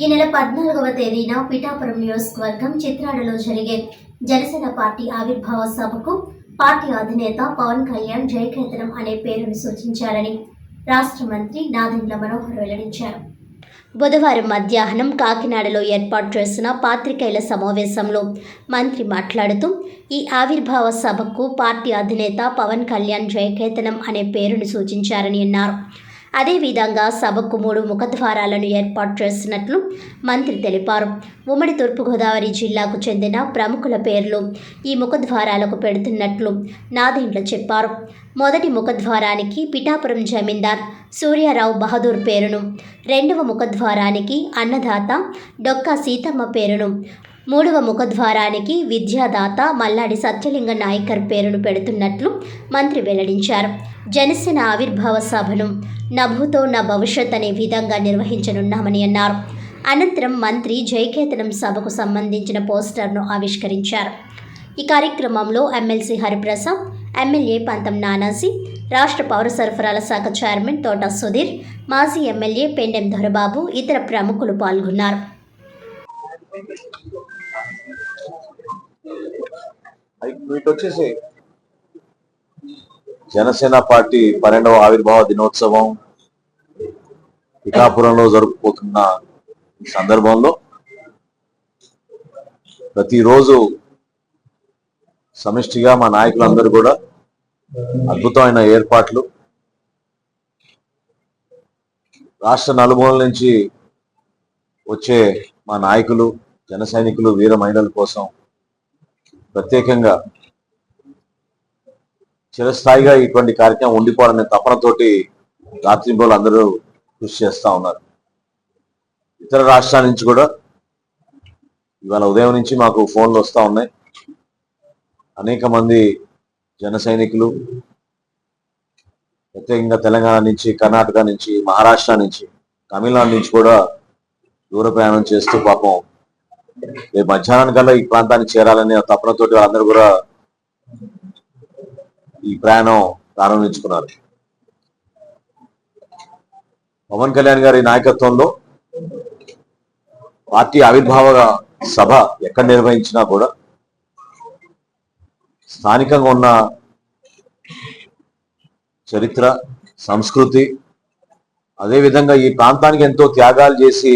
ఈ నెల పద్నాలుగవ తేదీన పిఠాపురం నియోజకవర్గం చిత్రాడలో జరిగే జనసేన పార్టీ ఆవిర్భావ సభకు పార్టీ అధినేత పవన్ కళ్యాణ్ జయకేతనం అనే పేరును సూచించారని రాష్ట్ర మంత్రి నాదెండ్ల మనోహర్ వెల్లడించారు. బుధవారం మధ్యాహ్నం కాకినాడలో ఏర్పాటు చేసిన పాత్రికేయుల సమావేశంలో మంత్రి మాట్లాడుతూ ఈ ఆవిర్భావ సభకు పార్టీ అధినేత పవన్ కళ్యాణ్ జయకేతనం అనే పేరును సూచించారని అన్నారు. అదేవిధంగా సభకు మూడు ముఖద్వారాలను ఏర్పాటు చేస్తున్నట్లు మంత్రి తెలిపారు. ఉమ్మడి తూర్పుగోదావరి జిల్లాకు చెందిన ప్రముఖుల పేర్లు ఈ ముఖద్వారాలకు పెడుతున్నట్లు నాదెండ్ల చెప్పారు. మొదటి ముఖద్వారానికి పిఠాపురం జమీందార్ సూర్యారావు బహదూర్ పేరును రెండవ ముఖద్వారానికి అన్నదాత డొక్కా సీతమ్మ పేరును మూడవ ముఖద్వారానికి విద్యాదాత మల్లాడి సత్యలింగ నాయకర్ పేరును పెడుతున్నట్లు మంత్రి వెల్లడించారు. జనసేన ఆవిర్భావ సభను నభుతో నా భవిష్యత్ అనే విధంగా నిర్వహించనున్నామని అన్నారు. అనంతరం మంత్రి జయకేతనం సభకు సంబంధించిన పోస్టర్ను ఆవిష్కరించారు. ఈ కార్యక్రమంలో ఎమ్మెల్సీ హరిప్రసాద్ ఎమ్మెల్యే పంతం నానాజీ రాష్ట్ర పౌర సరఫరాల శాఖ చైర్మన్ తోట సుధీర్ మాజీ ఎమ్మెల్యే పెండెం దొరబాబు ఇతర ప్రముఖులు పాల్గొన్నారు. వీటి వచ్చేసి జనసేన పార్టీ పన్నెండవ ఆవిర్భావ దినోత్సవం పిఠాపురంలో జరుపుకోతున్న ఈ సందర్భంలో ప్రతిరోజు సమిష్టిగా మా నాయకులందరూ కూడా అద్భుతమైన ఏర్పాట్లు. రాష్ట్ర నలుమూలల నుంచి వచ్చే మా నాయకులు జన సైనికులు వీర మహిళల కోసం ప్రత్యేకంగా చిరస్థాయిగా ఇటువంటి కార్యక్రమం ఉండిపోవాలనే తపనతోటి రాత్రింబోలు అందరూ కృషి చేస్తా ఉన్నారు. ఇతర రాష్ట్రాల నుంచి కూడా ఇవాళ ఉదయం నుంచి మాకు ఫోన్లు వస్తూ ఉన్నాయి. అనేక మంది జన సైనికులు ప్రత్యేకంగా తెలంగాణ నుంచి కర్ణాటక నుంచి మహారాష్ట్ర నుంచి తమిళనాడు నుంచి కూడా దూర ప్రయాణం చేస్తూ పాపం రేపు మధ్యాహ్నం కల్లా ఈ ప్రాంతానికి చేరాలనే తపనతోటి వాళ్ళందరూ కూడా ఈ ప్రయాణం ప్రారంభించుకున్నారు. పవన్ కళ్యాణ్ గారి నాయకత్వంలో పార్టీ ఆవిర్భావ సభ ఎక్కడ నిర్వహించినా కూడా స్థానికంగా ఉన్న చరిత్ర సంస్కృతి అదేవిధంగా ఈ ప్రాంతానికి ఎంతో త్యాగాలు చేసి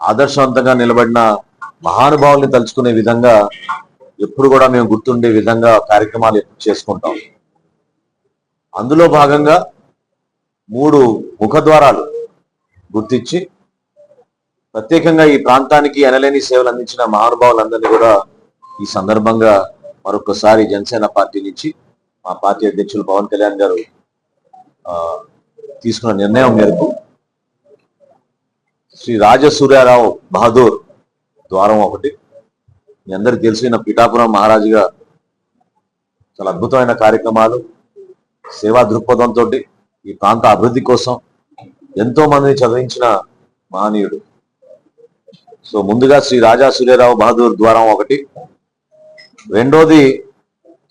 ఆదర్శవంతంగా నిలబడిన మహానుభావుల్ని తలుచుకునే విధంగా ఎప్పుడు కూడా మేము గుర్తుండే విధంగా కార్యక్రమాలు ఎప్పుడు చేసుకుంటాం. అందులో భాగంగా మూడు ముఖద్వారాలు గుర్తించి ప్రత్యేకంగా ఈ ప్రాంతానికి ఎనలేని సేవలు అందించిన మహానుభావులందరినీ కూడా ఈ సందర్భంగా మరొకసారి జనసేన పార్టీ నుంచి మా పార్టీ అధ్యక్షులు పవన్ కళ్యాణ్ గారు ఆ, తీసుకున్న నిర్ణయం మేరకు శ్రీ రాజసూర్యారావు బహదూర్ ద్వారం ఒకటి. మీ అందరికి తెలిసిన పిఠాపురం మహారాజుగా చాలా అద్భుతమైన కార్యక్రమాలు సేవా దృక్పథంతో ఈ ప్రాంత అభివృద్ధి కోసం ఎంతో మందిని చదివించిన మహనీయుడు. సో ముందుగా శ్రీ రాజా సూర్యరావు బహదూర్ ద్వారం ఒకటి. రెండోది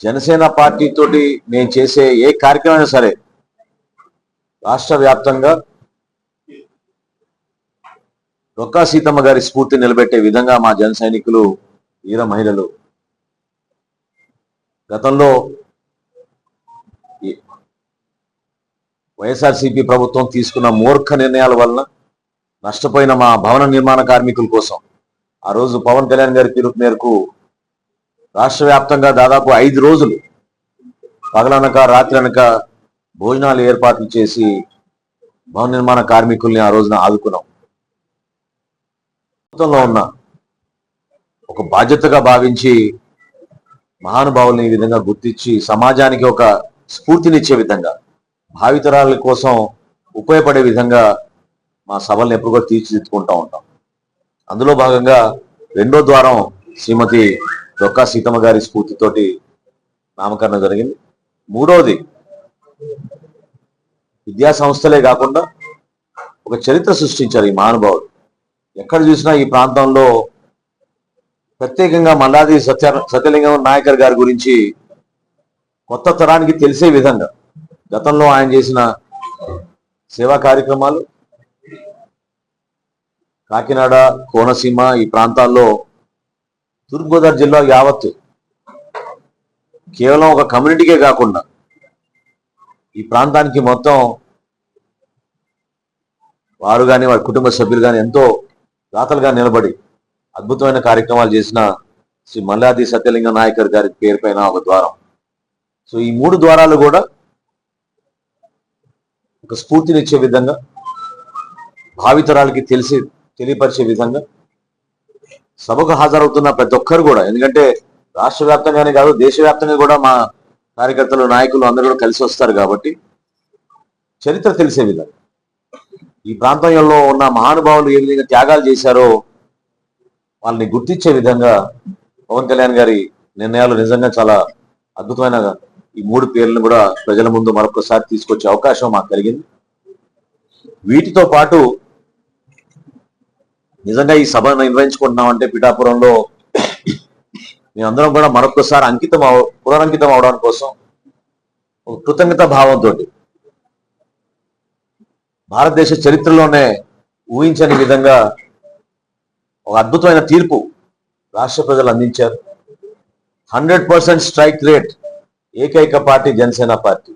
జనసేన పార్టీ తోటి నేను చేసే ఏ కార్యక్రమం సరే రాష్ట్ర వ్యాప్తంగా రొక్కా సీతమ్మ గారి స్ఫూర్తి నిలబెట్టే విధంగా మా జన సైనికులు వీర మహిళలు గతంలో వైఎస్ఆర్సీపీ ప్రభుత్వం తీసుకున్న మూర్ఖ నిర్ణయాల వలన నష్టపోయిన మా భవన నిర్మాణ కార్మికుల కోసం ఆ రోజు పవన్ కళ్యాణ్ గారి పిలుపు మేరకు రాష్ట్ర వ్యాప్తంగా దాదాపు ఐదు రోజులు పగలనక రాత్రి అనక భోజనాలు ఏర్పాట్లు చేసి భవన నిర్మాణ కార్మికుల్ని ఆ రోజున ఆదుకున్నాం. ప్రభుత్వంలో ఉన్న ఒక బాధ్యతగా భావించి మహానుభావుల్ని ఈ విధంగా గుర్తించి సమాజానికి ఒక స్ఫూర్తినిచ్చే విధంగా భావితరాల కోసం ఉపయోగపడే విధంగా మా సభల్ని ఎప్పుడు కూడా తీర్చిదిద్దుకుంటూ ఉంటాం. అందులో భాగంగా రెండో ద్వారం శ్రీమతి డొక్కా సీతమ్మ గారి స్ఫూర్తితోటి నామకరణం జరిగింది. మూడవది విద్యా సంస్థలే కాకుండా ఒక చరిత్ర సృష్టించారు ఈ మహానుభావుడు ఎక్కడ చూసినా ఈ ప్రాంతంలో ప్రత్యేకంగా మల్లాది సత్య సత్యలింగం నాయకర్ గారి గురించి కొత్త తరానికి తెలిసే విధంగా గతంలో ఆయన చేసిన సేవా కార్యక్రమాలు కాకినాడ కోనసీమ ఈ ప్రాంతాల్లో తూర్పుగోదావరి జిల్లా యావత్తు కేవలం ఒక కమ్యూనిటీకే కాకుండా ఈ ప్రాంతానికి మొత్తం వారు కానీ వారి కుటుంబ సభ్యులు కానీ ఎంతో దాతలుగా నిలబడి అద్భుతమైన కార్యక్రమాలు చేసిన శ్రీ మల్లాది సత్యలింగ నాయకర్ గారి పేరు పైన ఒక ద్వారం. సో ఈ మూడు ద్వారాలు కూడా ఒక స్ఫూర్తినిచ్చే విధంగా భావితరాలకి తెలిసి తెలియపరిచే విధంగా సభకు హాజరవుతున్న ప్రతి ఒక్కరు కూడా ఎందుకంటే రాష్ట్ర వ్యాప్తంగానే కాదు దేశవ్యాప్తంగా కూడా మా కార్యకర్తలు నాయకులు అందరూ కూడా కలిసి వస్తారు కాబట్టి చరిత్ర తెలిసే విధంగా. ఈ ప్రాంతంలో ఉన్న మహానుభావులు ఏ విధంగా త్యాగాలు చేశారో వాళ్ళని గుర్తించే విధంగా పవన్ కళ్యాణ్ గారి నిర్ణయాలు నిజంగా చాలా అద్భుతమైన ఈ మూడు పేర్లను కూడా ప్రజల ముందు మరొకసారి తీసుకొచ్చే అవకాశం మాకు కలిగింది. వీటితో పాటు నిజంగా ఈ సభను నిర్వహించుకుంటున్నామంటే పిఠాపురంలో మేమందరం కూడా మరొకసారి అంకితం పునరంకితం అవడం కోసం ఒక కృతజ్ఞత భావంతో భారతదేశ చరిత్రలోనే ఊహించని విధంగా ఒక అద్భుతమైన తీర్పు రాష్ట్ర ప్రజలు అందించారు. హండ్రెడ్ పర్సెంట్ స్ట్రైక్ రేట్ ఏకైక పార్టీ జనసేన పార్టీ.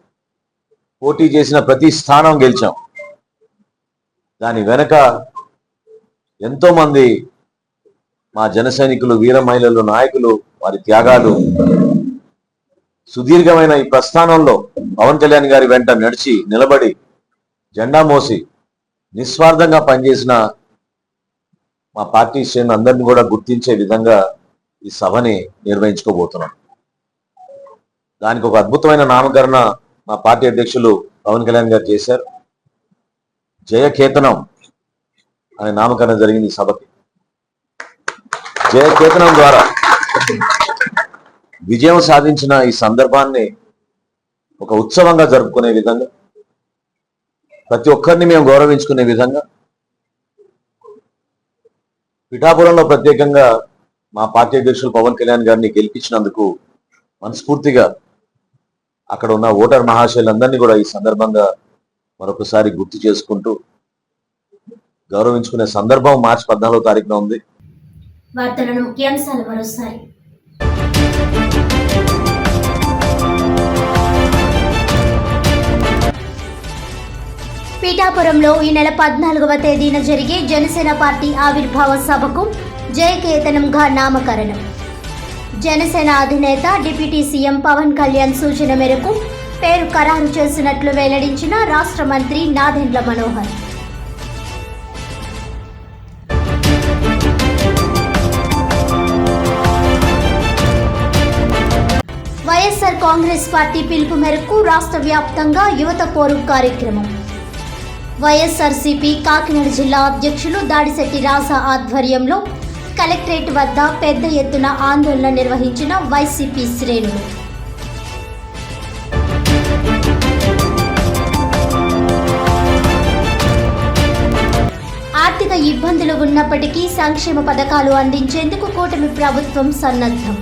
పోటీ చేసిన ప్రతి స్థానం గెలిచాం. దాని వెనక ఎంతో మంది మా జన సైనికులు వీర మహిళలు నాయకులు వారి త్యాగాలు. సుదీర్ఘమైన ఈ ప్రస్థానంలో పవన్ కళ్యాణ్ గారి వెంట నడిచి నిలబడి జెండా మోసి నిస్వార్థంగా పనిచేసిన మా పార్టీ శ్రేణులు అందరినీ కూడా గుర్తించే విధంగా ఈ సభని నిర్వహించుకోబోతున్నాం. దానికి ఒక అద్భుతమైన నామకరణ మా పార్టీ అధ్యక్షులు పవన్ కళ్యాణ్ గారు చేశారు. జయకేతనం అనే నామకరణ జరిగింది ఈ సభకి. జయకేతనం ద్వారా విజయం సాధించిన ఈ సందర్భాన్ని ఒక ఉత్సవంగా జరుపుకునే విధంగా ప్రతి ఒక్కరిని మేము గౌరవించుకునే విధంగా పిఠాపురంలో ప్రత్యేకంగా మా పార్టీ అధ్యక్షులు పవన్ కళ్యాణ్ గారిని గెలిపించినందుకు మనస్ఫూర్తిగా అక్కడ ఉన్న ఓటర్ మహాశయులందరినీ కూడా ఈ సందర్భంగా మరొకసారి గుర్తు చేసుకుంటూ గౌరవించుకునే సందర్భం మార్చి పద్నాలుగో తారీఖున ఉంది. వార్తలను ముఖ్యాంశాలు మరోసారి. పీఠాపురంలో ఈ నెల పద్నాలుగవ తేదీన జరిగే జనసేన పార్టీ ఆవిర్భావ సభకు జయకేతనంగా నామకరణం. జనసేన అధినేత డిప్యూటీ సీఎం పవన్ కళ్యాణ్ సూచన మేరకు పేరు ఖరారు చేసినట్లు వెల్లడించిన రాష్ట్ర మంత్రి Nadendla Manohar. YSR Congress party పిలుపు మేరకు రాష్ట్ర వ్యాప్తంగా యువత పోరు కార్యక్రమం. వైఎస్ఆర్సీపీ కాకినాడ జిల్లా అధ్యక్షులు దాడిశెట్టి రాసా ఆధ్వర్యంలో కలెక్టరేట్ వద్ద పెద్ద ఎత్తున ఆందోళన నిర్వహించిన వైసీపీ శ్రేణులు. ఆర్థిక ఇబ్బందులు ఉన్నప్పటికీ సంక్షేమ పథకాలు అందించేందుకు కూటమి ప్రభుత్వం సన్నద్ధం.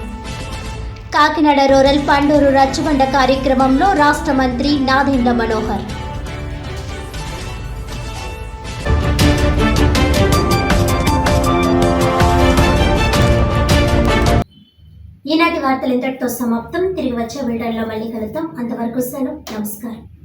కాకినాడ రూరల్ పండూరు రచ్చబండ కార్యక్రమంలో రాష్ట్ర మంత్రి నాదెండ మనోహర్. ఈనాటి వార్తలు ఇంతటితో సమాప్తం. తిరిగి వచ్చే వీడియోలో మళ్ళీ కలుద్దాం. అంతవరకు సెలవు. నమస్కారం.